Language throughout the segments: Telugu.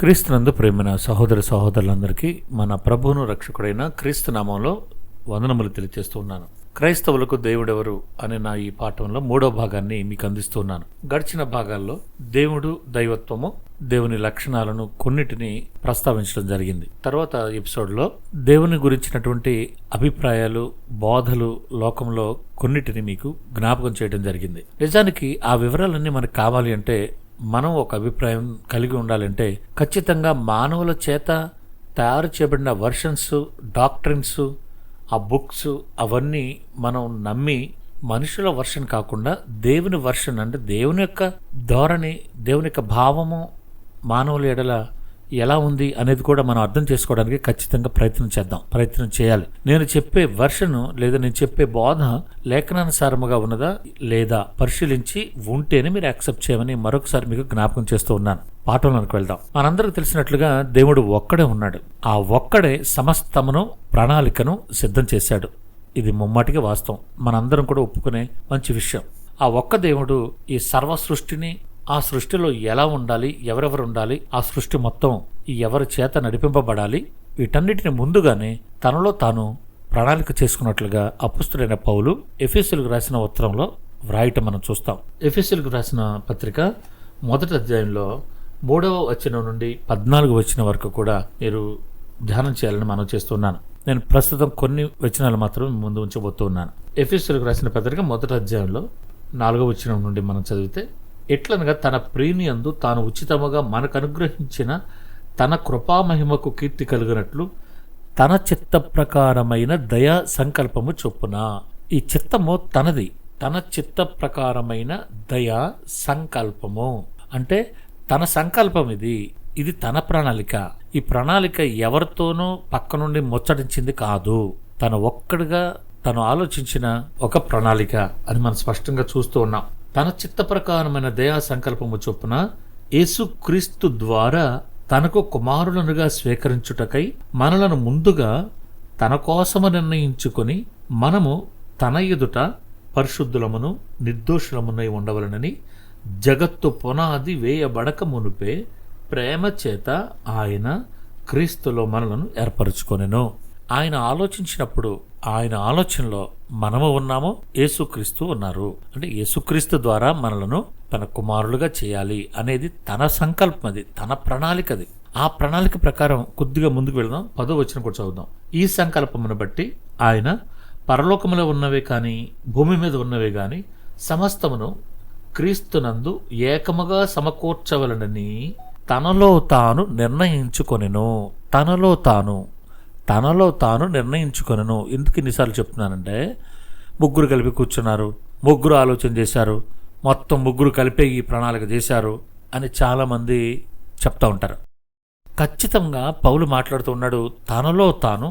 క్రీస్తునందు ప్రేమైన సహోదర సహోదరులందరికీ మన ప్రభువును రక్షకుడైన క్రీస్తు నామంలో వందనములు తెలియజేస్తూ ఉన్నాను క్రైస్తవులకు దేవుడెవరు అనే నా ఈ పాఠంలో మూడో భాగాన్ని మీకు అందిస్తున్నాను. గడిచిన భాగాల్లో దేవుడు దైవత్వము దేవుని లక్షణాలను కొన్నిటిని ప్రస్తావించడం జరిగింది. తర్వాత ఎపిసోడ్లో దేవుని గురించినటువంటి అభిప్రాయాలు బోధలు లోకంలో కొన్నిటిని మీకు జ్ఞాపకం చేయడం జరిగింది. నిజానికి ఆ వివరాలన్నీ మనకు కావాలి అంటే మనం ఒక అభిప్రాయం కలిగి ఉండాలంటే ఖచ్చితంగా మానవుల చేత తయారు చేయబడిన వర్షన్స్ డాక్టరిన్స్ ఆ బుక్స్ అవన్నీ మనం నమ్మి మనుషుల వర్షన్ కాకుండా దేవుని వర్షన్ అంటే దేవుని యొక్క ధోరణి దేవుని యొక్క భావము మానవుల ఎడల ఎలా ఉంది అనేది కూడా మనం అర్థం చేసుకోవడానికి ఖచ్చితంగా ప్రయత్నం చేద్దాం ప్రయత్నం చేయాలి. నేను చెప్పే వర్షన్ లేదా నేను చెప్పే బోధ లేఖనానుసారముగా ఉన్నదా లేదా పరిశీలించి ఉంటేనే మీరు యాక్సెప్ట్ చేయమని మరొకసారి మీకు జ్ఞాపకం చేస్తూ ఉన్నాను. పాఠంలోకి వెళ్దాం. మనందరికి తెలిసినట్లుగా దేవుడు ఒక్కడే ఉన్నాడు. ఆ ఒక్కడే సమస్తమును ప్రణాళికను సిద్ధం చేశాడు. ఇది ముమ్మాటికి వాస్తవం. మనందరం కూడా ఒప్పుకునే మంచి విషయం. ఆ ఒక్క దేవుడు ఈ సర్వ సృష్టిని ఆ సృష్టిలో ఎలా ఉండాలి ఎవరెవరు ఉండాలి ఆ సృష్టి మొత్తం ఎవరి చేత నడిపింపబడాలి వీటన్నిటిని ముందుగానే తనలో తాను ప్రణాళిక చేసుకున్నట్లుగా అపుస్తుడైన పౌలు ఎఫీసులకు రాసిన ఉత్తరంలో వ్రాయటం మనం చూస్తాం. ఎఫీసులకు రాసిన పత్రిక మొదటి అధ్యాయంలో మూడవ వచనం నుండి పద్నాలుగు వచనం వరకు కూడా మీరు ధ్యానం చేయాలని మనం చేస్తున్నాను. నేను ప్రస్తుతం కొన్ని వచనాలు మాత్రమే ముందు ఉంచబోతున్నాను. ఎఫీసులకు రాసిన పత్రిక మొదటి అధ్యాయంలో నాలుగవ వచనం నుండి మనం చదివితే ఎట్లనగా తన ప్రేమియందు తాను ఉచితముగా మనకు అనుగ్రహించిన తన కృపామహిమకు కీర్తి కలిగినట్లు తన చిత్త ప్రకారమైన దయా సంకల్పము చొప్పున. ఈ చిత్తము తనది. తన చిత్త ప్రకారమైన దయా సంకల్పము. అంటే తన సంకల్పం ఇది. ఇది తన ప్రణాళిక. ఈ ప్రణాళిక ఎవరితోనూ పక్క నుండి ముచ్చటించింది కాదు. తను ఒక్కడిగా తను ఆలోచించిన ఒక ప్రణాళిక. అని మనం స్పష్టంగా చూస్తూ ఉన్నాం. తన చిత్త ప్రకారమైన దయా సంకల్పము చొప్పున యేసుక్రీస్తు ద్వారా తనకు కుమారులనుగా స్వీకరించుటకై మనలను ముందుగా తన కోసము నిర్ణయించుకొని మనము తన ఎదుట పరిశుద్ధులమును నిర్దోషులమునై ఉండవలనని జగత్తు పునాది వేయబడక మునుపే ప్రేమ చేత ఆయన క్రీస్తులో మనలను ఏర్పరచుకొనెను. ఆయన ఆలోచించినప్పుడు ఆయన ఆలోచనలో మనము ఉన్నామో యేసుక్రీస్తు ఉన్నారు. అంటే యేసుక్రీస్తు ద్వారా మనలను తన కుమారులుగా చేయాలి అనేది తన సంకల్పం అది తన ప్రణాళిక అది. ఆ ప్రణాళిక ప్రకారం కొద్దిగా ముందుకు వెళదాం పదో వచ్చిన కూడా చదువుదాం. ఈ సంకల్పమును బట్టి ఆయన పరలోకములో ఉన్నవే కానీ భూమి మీద ఉన్నవే కానీ సమస్తమును క్రీస్తునందు ఏకముగా సమకూర్చవలనని తనలో తాను నిర్ణయించుకొనెను. తనలో తాను తనలో తాను నిర్ణయించుకొనను. ఎందుకు ఇన్నిసార్లు చెప్తున్నానంటే ముగ్గురు కలిపి కూర్చున్నారు ముగ్గురు ఆలోచన చేశారు మొత్తం ముగ్గురు కలిపే ఈ ప్రణాళిక చేశారు అని చాలామంది చెప్తూ ఉంటారు. ఖచ్చితంగా పౌలు మాట్లాడుతూ ఉన్నాడు తనలో తాను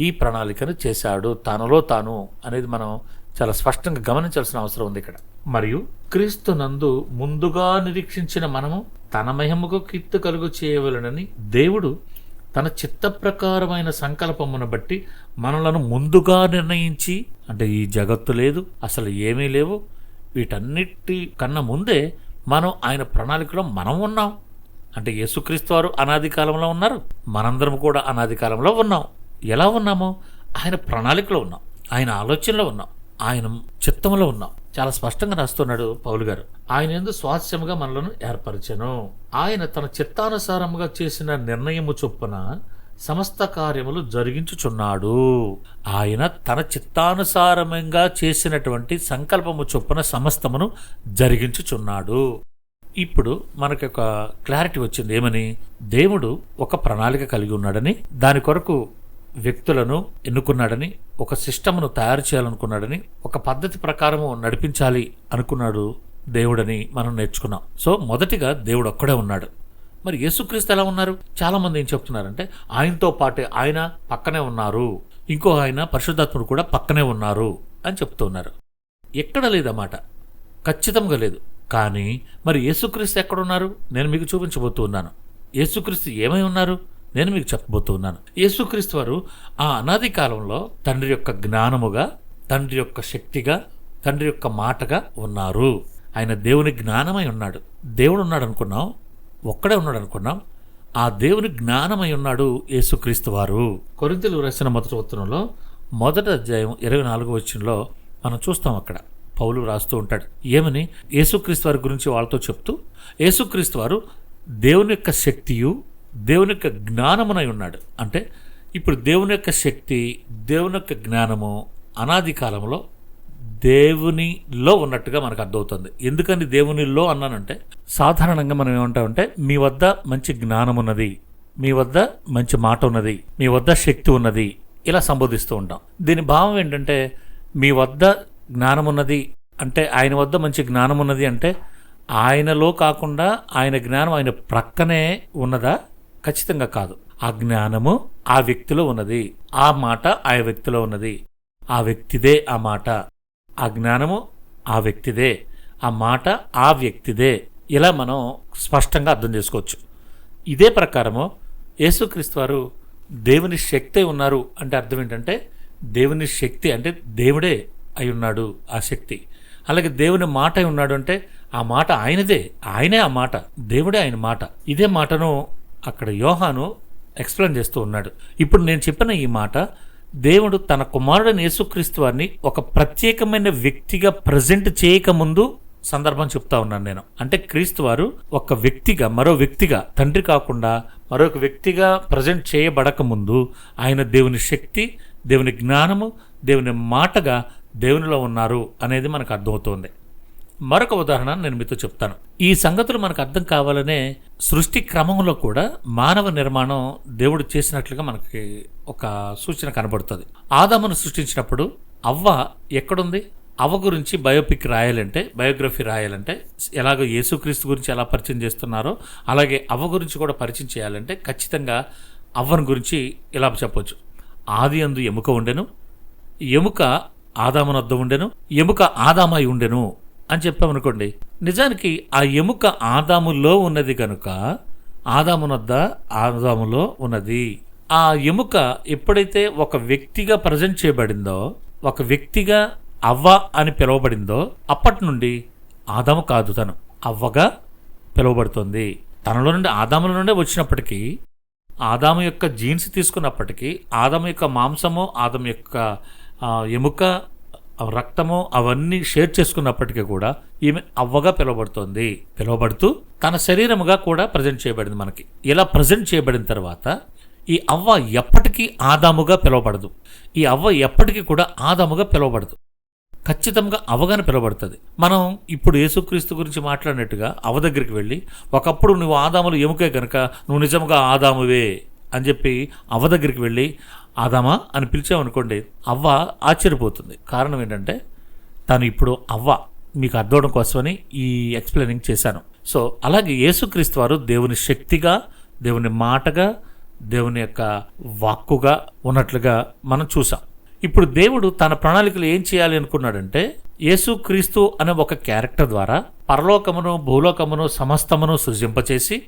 ఈ ప్రణాళికను చేశాడు తనలో తాను అనేది మనం చాలా స్పష్టంగా గమనించాల్సిన అవసరం ఉంది ఇక్కడ. మరియు క్రీస్తు నందు ముందుగా నిరీక్షించిన మనము తన మహిమకు కీర్తి కలుగు చేయవలనని దేవుడు తన చిత్త ప్రకారమైన సంకల్పమును బట్టి మనలను ముందుగా నిర్ణయించి అంటే ఈ జగత్తు లేదు అసలు ఏమీ లేవు వీటన్నిటి కన్నా ముందే మనం ఆయన ప్రణాళికలో మనం ఉన్నాం. అంటే యేసుక్రీస్తు వారు అనాది కాలంలో ఉన్నారు. మనందరం కూడా అనాది కాలంలో ఉన్నాం. ఎలా ఉన్నామో? ఆయన ప్రణాళికలో ఉన్నాం. ఆయన ఆలోచనలో ఉన్నాం. ఆయన చిత్తంలో ఉన్నాం. చాలా స్పష్టంగా రాస్తున్నాడు పౌలు గారు. ఆయన ఎందు స్వాస్యముగా మనలను ఏర్పరచను. ఆయన తన చిత్తానుసారముగా చేసిన నిర్ణయము చొప్పున సమస్త కార్యములు జరిగించుచున్నాడు. ఆయన తన చిత్తానుసారంగా చేసినటువంటి సంకల్పము చొప్పున సమస్తమును జరిగించుచున్నాడు. ఇప్పుడు మనకి ఒక క్లారిటీ వచ్చింది. ఏమని? దేవుడు ఒక ప్రణాళిక కలిగి ఉన్నాడని దాని కొరకు వ్యక్తులను ఎన్నుకున్నాడని ఒక సిస్టమ్ను తయారు చేయాలనుకున్నాడని ఒక పద్ధతి ప్రకారము నడిపించాలి అనుకున్నాడు దేవుడని మనం నేర్చుకున్నాం. సో మొదటిగా దేవుడు ఒక్కడే ఉన్నాడు. మరి యేసుక్రీస్తు ఎలా ఉన్నారు? చాలా మంది ఏం చెప్తున్నారంటే ఆయనతో పాటే ఆయన పక్కనే ఉన్నారు. ఇంకో ఆయన పరిశుద్ధాత్ముడు కూడా పక్కనే ఉన్నారు అని చెప్తూ ఉన్నారు ఎక్కడ లేదన్నమాట ఖచ్చితంగా లేదు. కానీ మరి యేసుక్రీస్తు ఎక్కడున్నారు నేను మీకు చూపించబోతూ ఉన్నాను. యేసుక్రీస్తు ఏమై ఉన్నారు? నేను మీకు చెప్పబోతూ ఉన్నాను యేసుక్రీస్తు వారు ఆ అనాది కాలంలో తండ్రి యొక్క జ్ఞానముగా తండ్రి యొక్క శక్తిగా తండ్రి యొక్క మాటగా ఉన్నారు. ఆయన దేవుని జ్ఞానమై ఉన్నాడు. దేవుడు ఉన్నాడు అనుకున్నాం ఒక్కడే ఉన్నాడు అనుకున్నాం. ఆ దేవుని జ్ఞానమై ఉన్నాడు యేసుక్రీస్తు వారు కొరింతలు రాసిన మొదటి ఉత్తరంలో మొదటి అధ్యాయం ఇరవై నాలుగో వచ్చినలో మనం చూస్తాం అక్కడ. పౌలు రాస్తూ ఉంటాడు ఏమని? యేసుక్రీస్తు వారి గురించి వాళ్ళతో చెప్తూ యేసుక్రీస్తు వారు దేవుని యొక్క శక్తియు దేవుని యొక్క జ్ఞానమునై ఉన్నాడు. అంటే ఇప్పుడు దేవుని యొక్క శక్తి దేవుని యొక్క జ్ఞానము అనాది కాలంలో దేవునిలో ఉన్నట్టుగా మనకు అర్థమవుతుంది. ఎందుకని దేవునిలో అన్నానంటే సాధారణంగా మనం ఏమంటామంటే మీ వద్ద మంచి జ్ఞానం ఉన్నది మీ వద్ద మంచి మాట ఉన్నది మీ వద్ద శక్తి ఉన్నది ఇలా సంబోధిస్తూ ఉంటాం. దీని భావం ఏంటంటే మీ వద్ద జ్ఞానం ఉన్నది అంటే ఆయన వద్ద మంచి జ్ఞానం ఉన్నది అంటే ఆయనలో కాకుండా ఆయన జ్ఞానం ఆయన ప్రక్కనే ఉన్నదా? ఖచ్చితంగా కాదు. ఆ జ్ఞానము ఆ వ్యక్తిలో ఉన్నది. ఆ మాట ఆ వ్యక్తిలో ఉన్నది. ఆ వ్యక్తిదే ఆ మాట. ఆ జ్ఞానము ఆ వ్యక్తిదే. ఆ మాట ఆ వ్యక్తిదే. ఇలా మనం స్పష్టంగా అర్థం చేసుకోవచ్చు. ఇదే ప్రకారము యేసుక్రీస్తు వారు దేవుని శక్తి ఉన్నారు అంటే అర్థం ఏంటంటే దేవుని శక్తి అంటే దేవుడే అయి ఉన్నాడు ఆ శక్తి. అలాగే దేవుని మాట అయి ఉన్నాడు అంటే ఆ మాట ఆయనదే. ఆయనే ఆ మాట. దేవుడే ఆయన మాట. ఇదే మాటను అక్కడ యోహాను ఎక్స్ప్లెయిన్ చేస్తూ ఉన్నాడు. ఇప్పుడు నేను చెప్పిన ఈ మాట దేవుడు తన కుమారుడైన యేసుక్రీస్తు వారిని ఒక ప్రత్యేకమైన వ్యక్తిగా ప్రజెంట్ చేయకముందు సందర్భం చెప్తా ఉన్నాను నేను. అంటే క్రీస్తు వారు ఒక వ్యక్తిగా మరో వ్యక్తిగా తండ్రి కాకుండా మరొక వ్యక్తిగా ప్రజెంట్ చేయబడక ముందు ఆయన దేవుని శక్తి దేవుని జ్ఞానము దేవుని మాటగా దేవునిలో ఉన్నారు అనేది మనకు అర్థమవుతోంది. మరొక ఉదాహరణ నేను మీతో చెప్తాను. ఈ సంగతులు మనకు అర్థం కావాలనే సృష్టి క్రమంలో కూడా మానవ నిర్మాణం దేవుడు చేసినట్లుగా మనకి ఒక సూచన కనబడుతుంది. ఆదామును సృష్టించినప్పుడు అవ్వ ఎక్కడుంది? అవ్వ గురించి బయోపిక్ రాయాలంటే బయోగ్రఫీ రాయాలంటే ఎలాగో యేసుక్రీస్తు గురించి ఎలా పరిచయం చేస్తున్నారో అలాగే అవ్వ గురించి కూడా పరిచయం చేయాలంటే ఖచ్చితంగా అవ్వను గురించి ఇలా చెప్పొచ్చు. ఆది అందు ఎముక ఉండెను ఎముక ఆదామునొద్ద ఉండెను ఎముక ఆదామై ఉండెను అని చెప్పామనుకోండి నిజానికి ఆ ఎముక ఆదాములో ఉన్నది కనుక ఆదామునొద్ద ఆదాములో ఉన్నది. ఆ ఎముక ఎప్పుడైతే ఒక వ్యక్తిగా ప్రజెంట్ చేయబడిందో ఒక వ్యక్తిగా అవ్వ అని పిలువబడిందో అప్పటి నుండి ఆదాము కాదు తను అవ్వగా పిలువబడుతుంది. తనలో నుండి ఆదాముల నుండే వచ్చినప్పటికీ ఆదాము యొక్క జీన్స్ తీసుకున్నప్పటికీ ఆదాము యొక్క మాంసము ఆదాము యొక్క ఎముక రక్తము అవన్నీ షేర్ చేసుకున్నప్పటికీ కూడా ఈమె అవ్వగా పిలువబడుతోంది. పిలువబడుతూ తన శరీరముగా కూడా ప్రజెంట్ చేయబడింది మనకి. ఇలా ప్రజెంట్ చేయబడిన తర్వాత ఈ అవ్వ ఎప్పటికీ ఆదాముగా పిలువబడదు. ఈ అవ్వ ఎప్పటికీ కూడా ఆదాముగా పిలువబడదు. ఖచ్చితంగా అవగాన పిలువబడుతుంది. మనం ఇప్పుడు యేసుక్రీస్తు గురించి మాట్లాడినట్టుగా అవ దగ్గరికి వెళ్ళి ఒకప్పుడు నువ్వు ఆదాములు ఎముకే కనుక నువ్వు నిజంగా ఆదామువే. అని చెప్పి అవ్వ దగ్గరికి వెళ్ళి ఆదామా అని పిలిచామనుకోండి అవ్వ ఆశ్చర్యపోతుంది. కారణం ఏంటంటే తను ఇప్పుడు అవ్వ మీకు అర్థం కోసమని ఈ ఎక్స్ప్లెయినింగ్ చేశాను. సో అలాగే యేసుక్రీస్తు వారు దేవుని శక్తిగా దేవుని మాటగా దేవుని యొక్క వాక్కుగా ఉన్నట్లుగా మనం చూసాం ఇప్పుడు దేవుడు తన ప్రణాళికలు ఏం చేయాలి అనుకున్నాడంటే యేసుక్రీస్తు అనే ఒక క్యారెక్టర్ ద్వారా పరలోకమును భూలోకమును సమస్తమును సృజింపచేసి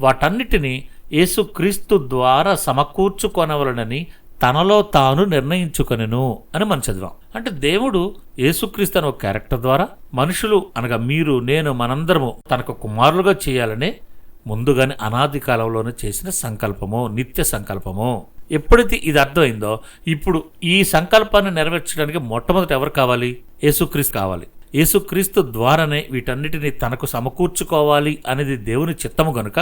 వాటన్నిటినీ యేసుక్రీస్తు ద్వారా సమకూర్చుకొనవలనని తనలో తాను నిర్ణయించుకొనెను అని మనం చదివాం. అంటే దేవుడు యేసుక్రీస్తు అనే ఒక క్యారెక్టర్ ద్వారా మనుషులు అనగా మీరు నేను మనందరము తనకు కుమారులుగా చేయాలనే ముందుగానే అనాది కాలంలోనే చేసిన సంకల్పము నిత్య సంకల్పము. ఎప్పుడైతే ఇది అర్థమైందో ఇప్పుడు ఈ సంకల్పాన్ని నెరవేర్చడానికి మొట్టమొదట ఎవరు కావాలి? యేసుక్రీస్తు కావాలి. యేసుక్రీస్తు ద్వారానే వీటన్నిటిని తనకు సమకూర్చుకోవాలి అనేది దేవుని చిత్తము గనుక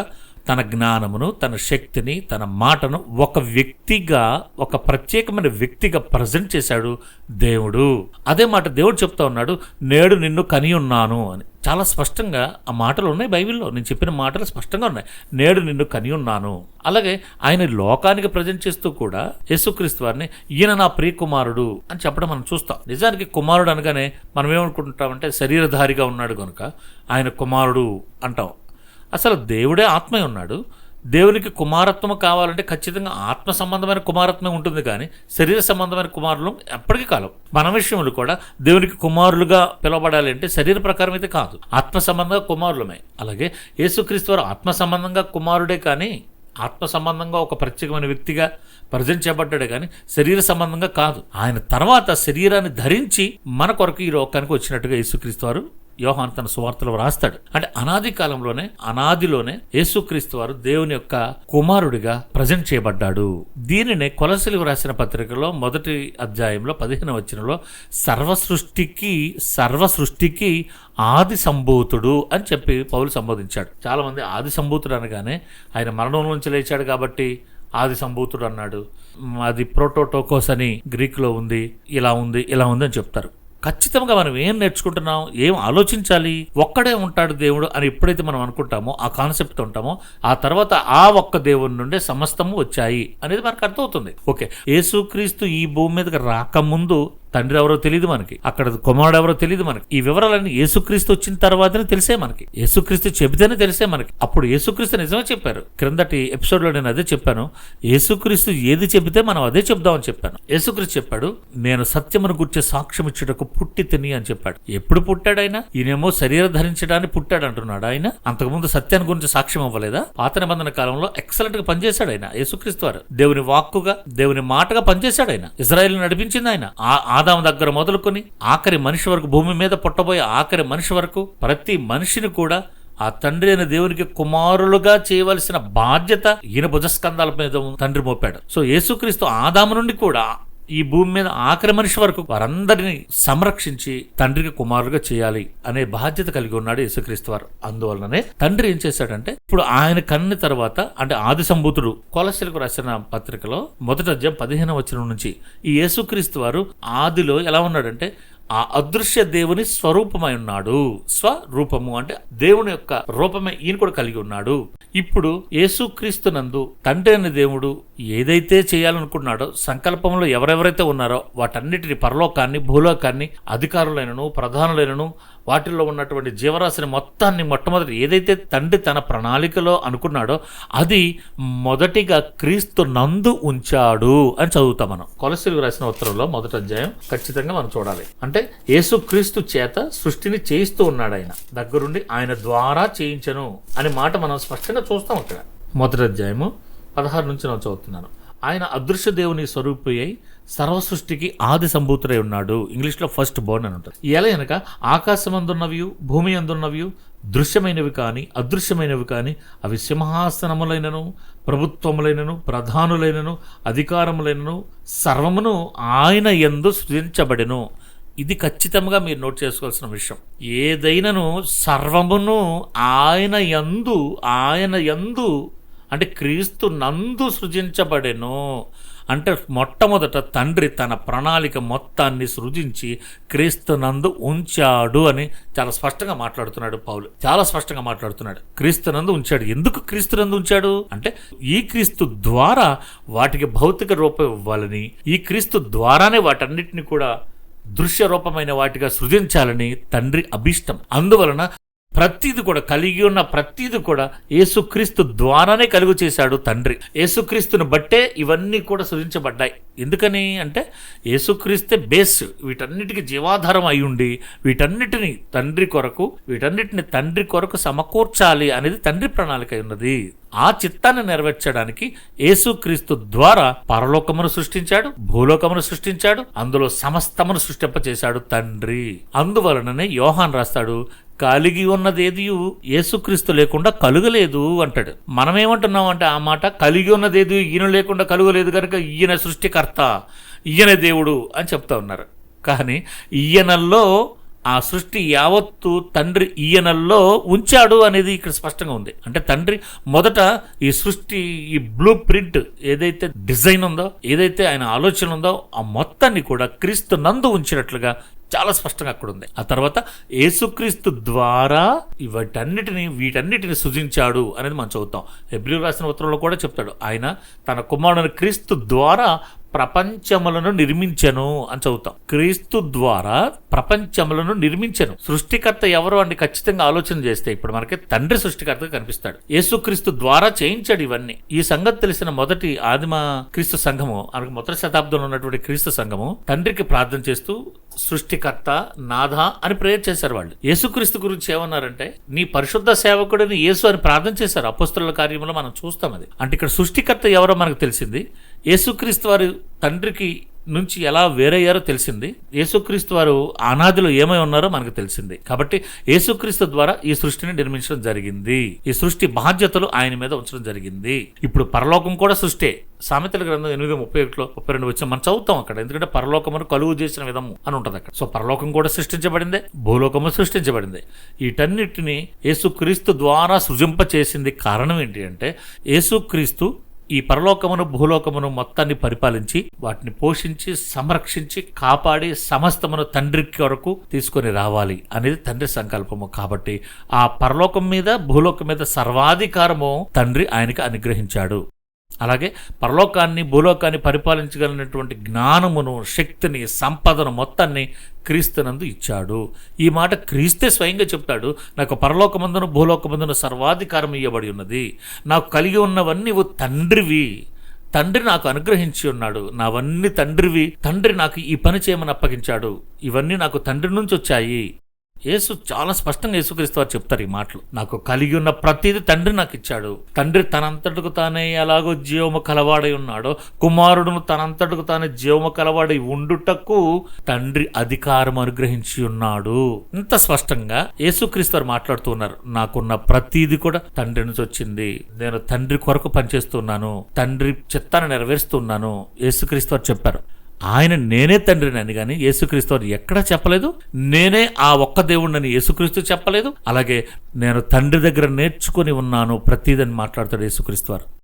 తన జ్ఞానమును తన శక్తిని తన మాటను ఒక వ్యక్తిగా ఒక ప్రత్యేకమైన వ్యక్తిగా ప్రజెంట్ చేశాడు దేవుడు. అదే మాట దేవుడు చెప్తా ఉన్నాడు నేడు నిన్ను కని ఉన్నాను అని. చాలా స్పష్టంగా ఆ మాటలు ఉన్నాయి బైబిల్లో. నేను చెప్పిన మాటలు స్పష్టంగా ఉన్నాయి. నేడు నిన్ను కని ఉన్నాను. అలాగే ఆయన లోకానికి ప్రజెంట్ చేస్తూ కూడా యేసుక్రీస్తు వారిని ఈయన నా ప్రియకుమారుడు అని చెప్పడం మనం చూస్తాం. నిజానికి కుమారుడు అనగానే మనం ఏమనుకుంటామంటే శరీరధారిగా ఉన్నాడు కనుక ఆయన కుమారుడు అంటాం. అసలు దేవుడే ఆత్మే ఉన్నాడు. దేవునికి కుమారత్వం కావాలంటే ఖచ్చితంగా ఆత్మ సంబంధమైన కుమారత్వమే ఉంటుంది కానీ శరీర సంబంధమైన కుమారులు ఎప్పటికీ కాలం. మన విషయంలో కూడా దేవునికి కుమారులుగా పిలవబడాలి అంటే శరీర ప్రకారం అయితే కాదు. ఆత్మ సంబంధంగా కుమారులమే. అలాగే యేసుక్రీస్తు వారు ఆత్మ సంబంధంగా కుమారుడే కానీ ఆత్మ సంబంధంగా ఒక ప్రత్యేకమైన వ్యక్తిగా ప్రజెంట్ చేయబడ్డాడే కానీ శరీర సంబంధంగా కాదు. ఆయన తర్వాత శరీరాన్ని ధరించి మన కొరకు ఈ లోకానికి వచ్చినట్టుగా యేసుక్రీస్తు వారు యోహాన్ తన సువార్తలో రాస్తాడు అంటే అనాది కాలంలోనే అనాదిలోనే యేసుక్రీస్తు వారు దేవుని యొక్క కుమారుడిగా ప్రజెంట్ చేయబడ్డాడు. దీనినే కొలసలికి రాసిన పత్రికలో మొదటి అధ్యాయంలో పదిహేను వచ్చినలో సర్వ సృష్టికి సర్వ సృష్టికి ఆది సంభూతుడు అని చెప్పి పౌలు సంబోధించాడు. చాలా మంది ఆది సంభూతుడు అనగానే ఆయన మరణం నుంచి లేచాడు కాబట్టి ఆది సంభూతుడు అన్నాడు. అది ప్రోటోటోకోస్ అని గ్రీకులో ఉంది ఇలా ఉంది ఇలా ఉంది అని చెప్తారు. ఖచ్చితంగా మనం ఏం నేర్చుకుంటున్నాం ఏం ఆలోచించాలి ఒక్కడే ఉంటాడు దేవుడు అని ఎప్పుడైతే మనం అనుకుంటామో ఆ కాన్సెప్ట్ ఉంటామో ఆ తర్వాత ఆ ఒక్క దేవుని నుండే సమస్తము వచ్చాయి అనేది మనకు అర్థమవుతుంది. ఓకే. యేసుక్రీస్తు ఈ భూమి మీదకి రాకముందు తండ్రి ఎవరో తెలియదు మనకి అక్కడ కుమారుడు ఎవరో తెలియదు మనకి. ఈ వివరాలన్నీ యేసుక్రీస్తు వచ్చిన తర్వాతనే తెలిసే మనకి. యేసుక్రీస్తు చెబితేనే తెలిసే మనకి. అప్పుడు యేసుక్రీస్తు నిజమే చెప్పారు. క్రిందటి ఎపిసోడ్లో నేను అదే చెప్పాను. యేసుక్రీస్తు ఏది చెబితే మనం అదే చెప్దామని చెప్పాను. యేసుక్రీస్తు చెప్పాడు నేను సత్యమును గుర్చే సాక్ష్యం ఇచ్చుటకు పుట్టి తిని అని చెప్పాడు. ఎప్పుడు పుట్టాడు ఆయన ఈయనేమో శరీర ధరించడానికి పుట్టాడు అంటున్నాడు ఆయన. అంతకుముందు సత్యాన్ని గురించి సాక్ష్యం అవ్వలేదా పాత నిబంధన కాలంలో ఎక్సలెంట్గా పనిచేశాడు ఆయన యేసుక్రీస్తు వారు. దేవుని వాక్కుగా దేవుని మాటగా పనిచేశాడు ఆయన. ఇజ్రాయెల్ నడిపించింది ఆయన. ఆ- ఆదాం దగ్గర మొదలుకొని ఆఖరి మనిషి వరకు భూమి మీద పుట్టబోయే ఆఖరి మనిషి వరకు ప్రతి మనిషిని కూడా ఆ తండ్రి అయిన దేవునికి కుమారులుగా చేయవలసిన బాధ్యత ఈయన భుజస్కంధాల మీద తండ్రి మోపాడు. సో యేసుక్రీస్తు ఆదాము నుండి కూడా ఈ భూమి మీద ఆఖరి మనిషి వరకు వారందరినీ సంరక్షించి తండ్రికి కుమారులుగా చేయాలి అనే బాధ్యత కలిగి ఉన్నాడు యేసుక్రీస్తు వారు. అందువలననే తండ్రి ఏం చేశాడంటే ఇప్పుడు ఆయన కన్ని తర్వాత అంటే ఆది సంభూతుడు కొలసలకు రాసిన పత్రికలో మొదటి అధ్యాయం పదిహేను వచ్చిన నుంచి ఈ యేసుక్రీస్తు వారు ఆదిలో ఎలా ఉన్నాడంటే ఆ అదృశ్య దేవుని స్వరూపమై ఉన్నాడు. స్వరూపము అంటే దేవుని యొక్క రూపమే ఈయన కూడా కలిగి ఉన్నాడు. ఇప్పుడు యేసుక్రీస్తునందు తండ్రి అనే దేవుడు ఏదైతే చేయాలనుకున్నాడో సంకల్పంలో ఎవరెవరైతే ఉన్నారో వాటన్నిటిని పరలోకాన్ని భూలోకాన్ని అధికారులైనను ప్రధానులైనను వాటిల్లో ఉన్నటువంటి జీవరాశిని మొత్తాన్ని మొట్టమొదటి ఏదైతే తండ్రి తన ప్రణాళికలో అనుకున్నాడో అది మొదటిగా క్రీస్తు నందు ఉంచాడు అని చదువుతాం మనం. కొలసిలు రాసిన ఉత్తరంలో మొదటి అధ్యాయం ఖచ్చితంగా మనం చూడాలి. అంటే యేసు క్రీస్తు చేత సృష్టిని చేయిస్తూ ఉన్నాడు ఆయన. దగ్గరుండి ఆయన ద్వారా చేయించను అనే మాట మనం స్పష్టంగా చూస్తాం అక్కడ. మొదటి అధ్యాయము పదహారు నుంచి నేను చదువుతున్నాను. ఆయన అదృశ్య దేవుని స్వరూపి అయి సర్వ సృష్టికి ఆది సంభూతుడై ఉన్నాడు. ఇంగ్లీష్లో ఫస్ట్ బోర్న్ అని ఉంటుంది. ఎలా అనక ఆకాశం అందున్నవి భూమి అందున్నవి దృశ్యమైనవి కానీ అదృశ్యమైనవి కానీ అవి సింహాసనములైనను ప్రభుత్వములైనను ప్రధానులైనను అధికారములైనను సర్వమును ఆయన ఎందు సృజించబడెను. ఇది ఖచ్చితంగా మీరు నోట్ చేసుకోవాల్సిన విషయం. ఏదైనాను సర్వమును ఆయన యందు ఆయన యందు అంటే క్రీస్తు నందు సృజించబడెను. అంటే మొట్టమొదట తండ్రి తన ప్రణాళిక మొత్తాన్ని సృజించి క్రీస్తునందు ఉంచాడు అని చాలా స్పష్టంగా మాట్లాడుతున్నాడు పౌలు. చాలా స్పష్టంగా మాట్లాడుతున్నాడు. క్రీస్తునందు ఉంచాడు. ఎందుకు క్రీస్తు నందు ఉంచాడు? అంటే ఈ క్రీస్తు ద్వారా వాటికి భౌతిక రూపం ఇవ్వాలని ఈ క్రీస్తు ద్వారానే వాటన్నిటిని కూడా దృశ్య రూపమైన వాటిగా సృజించాలని తండ్రి అభిష్టం. అందువలన ప్రతిది కూడా కలిగి ఉన్న ప్రతిది కూడా యేసుక్రీస్తు ద్వారానే కలుగు చేశాడు తండ్రి. యేసుక్రీస్తుని బట్టే ఇవన్నీ కూడా సృజించబడ్డాయి. ఎందుకని అంటే యేసుక్రీస్తే బేస్ వీటన్నిటికీ జీవాధారం అయి ఉండి వీటన్నిటిని తండ్రి కొరకు వీటన్నిటిని తండ్రి కొరకు సమకూర్చాలి అనేది తండ్రి ప్రణాళిక ఉన్నది. ఆ చిత్తాన్ని నెరవేర్చడానికి యేసుక్రీస్తు ద్వారా పరలోకమును సృష్టించాడు భూలోకమును సృష్టించాడు అందులో సమస్తమును సృష్టింపచేశాడు తండ్రి. అందువలననే యోహాన్ రాస్తాడు కలిగి ఉన్నదేది యేసుక్రీస్తు లేకుండా కలుగలేదు అంటాడు. మనమేమంటున్నాం అంటే ఆ మాట కలిగి ఉన్నదేది ఈయన లేకుండా కలుగలేదు కనుక ఈయన సృష్టికర్త ఈయన దేవుడు అని చెప్తా ఉన్నారు. కానీ ఈయనల్లో ఆ సృష్టి యావత్తు తండ్రి ఈయనల్లో ఉంచాడు అనేది ఇక్కడ స్పష్టంగా ఉంది. అంటే తండ్రి మొదట ఈ సృష్టి ఈ బ్లూ ప్రింట్ ఏదైతే డిజైన్ ఉందో ఏదైతే ఆయన ఆలోచన ఉందో ఆ మొత్తాన్ని కూడా క్రీస్తు నందు ఉంచినట్లుగా చాలా స్పష్టంగా అక్కడ ఉంది. ఆ తర్వాత యేసుక్రీస్తు ద్వారా వాటన్నిటిని వీటన్నిటిని సృజించాడు అనేది మనం చదువుతాం. హెబ్రి రాసిన ఉత్తరంలో కూడా చెప్తాడు. ఆయన తన కుమారుని క్రీస్తు ద్వారా ప్రపంచములను నిర్మించను అని చదువుతాం. క్రీస్తు ద్వారా ప్రపంచములను నిర్మించను. సృష్టికర్త ఎవరు అని ఖచ్చితంగా ఆలోచన చేస్తే ఇప్పుడు మనకి తండ్రి సృష్టికర్తగా కనిపిస్తాడు. యేసుక్రీస్తు ద్వారా చేయించాడు ఇవన్నీ. ఈ సంగతి తెలిసిన మొదటి ఆదిమ క్రీస్తు సంఘము మనకు మొదటి శతాబ్దంలో ఉన్నటువంటి క్రీస్తు సంఘము తండ్రికి ప్రార్థన చేస్తూ సృష్టికర్త నాథ అని ప్రేయర్ చేశారు వాళ్ళు. యేసుక్రీస్తు గురించి ఏమన్నారంటే నీ పరిశుద్ధ సేవకుడిని యేసు అని ప్రార్థన చేశారు. అపస్తుల కార్యంలో మనం చూస్తాం అది. అంటే ఇక్కడ సృష్టికర్త ఎవరో మనకు తెలిసింది. యేసుక్రీస్తు వారు తండ్రికి నుంచి ఎలా వేరయ్యారో తెలిసింది. యేసుక్రీస్తు వారు అనాదిలో ఏమై ఉన్నారో మనకు తెలిసింది. కాబట్టి యేసుక్రీస్తు ద్వారా ఈ సృష్టిని నిర్మించడం జరిగింది. ఈ సృష్టి బాధ్యతలు ఆయన మీద ఉంచడం జరిగింది. ఇప్పుడు పరలోకం కూడా సృష్టి. సామెతల గ్రంథం ఎనిమిది ముప్పై ఒకటిలో ముప్పై రెండు వచ్చిన మనం చదువుతాం అక్కడ. ఎందుకంటే పరలోకమును కలుగు చేసిన విధము అని ఉంటుంది అక్కడ. సో పరలోకం కూడా సృష్టించబడింది. భూలోకము సృష్టించబడింది. వీటన్నిటిని యేసుక్రీస్తు ద్వారా సృజింప చేసింది కారణం ఏంటి అంటే యేసుక్రీస్తు ఈ పరలోకమును భూలోకమును మొత్తాన్ని పరిపాలించి వాటిని పోషించి సంరక్షించి కాపాడి సమస్తమును తండ్రి కొరకు తీసుకొని రావాలి అనేది తండ్రి సంకల్పము. కాబట్టి ఆ పరలోకం మీద భూలోకం మీద సర్వాధికారము తండ్రి ఆయనకి అనుగ్రహించాడు. అలాగే పరలోకాన్ని భూలోకాన్ని పరిపాలించగలిగినటువంటి జ్ఞానమును శక్తిని సంపదను మొత్తాన్ని క్రీస్తునందు ఇచ్చాడు. ఈ మాట క్రీస్తే స్వయంగా చెప్తాడు. నాకు పరలోకమందును భూలోకమందును సర్వాధికారం ఇవ్వబడి ఉన్నది. నాకు కలిగి ఉన్నవన్నీ ఓ తండ్రివి. తండ్రి నాకు అనుగ్రహించి ఉన్నాడు. నావన్నీ తండ్రివి. తండ్రి నాకు ఈ పని చేయమని అప్పగించాడు. ఇవన్నీ నాకు తండ్రి నుంచి వచ్చాయి యేసు చాలా స్పష్టంగా యేసుక్రీస్తు వారు చెప్తారు ఈ మాటలు. నాకు కలిగి ఉన్న ప్రతిదీ తండ్రి నాకు ఇచ్చాడు. తండ్రి తనంతటకు తానే ఎలాగో జీవము కలవాడై ఉన్నాడో కుమారుడును తనంతటకు తానే జీవము కలవాడై ఉండుటకు తండ్రి అధికారం అనుగ్రహించి ఉన్నాడు. ఇంత స్పష్టంగా యేసుక్రీస్తు వారు మాట్లాడుతూ ఉన్నారు. నాకున్న ప్రతిదీ కూడా తండ్రి నుంచి వచ్చింది. నేను తండ్రి కొరకు పనిచేస్తున్నాను. తండ్రి చిత్తాన్ని నెరవేరుస్తున్నాను యేసుక్రీస్తు వారు చెప్పారు. ఆయన నేనే తండ్రిని అని కానీ యేసుక్రీస్తు అని ఎక్కడా చెప్పలేదు. నేనే ఆ ఒక్క దేవుడిని యేసుక్రీస్తు చెప్పలేదు. అలాగే నేను తండ్రి దగ్గర నేర్చుకుని ఉన్నాను ప్రతిదని మాట్లాడతాడు యేసుక్రీస్తు వారు.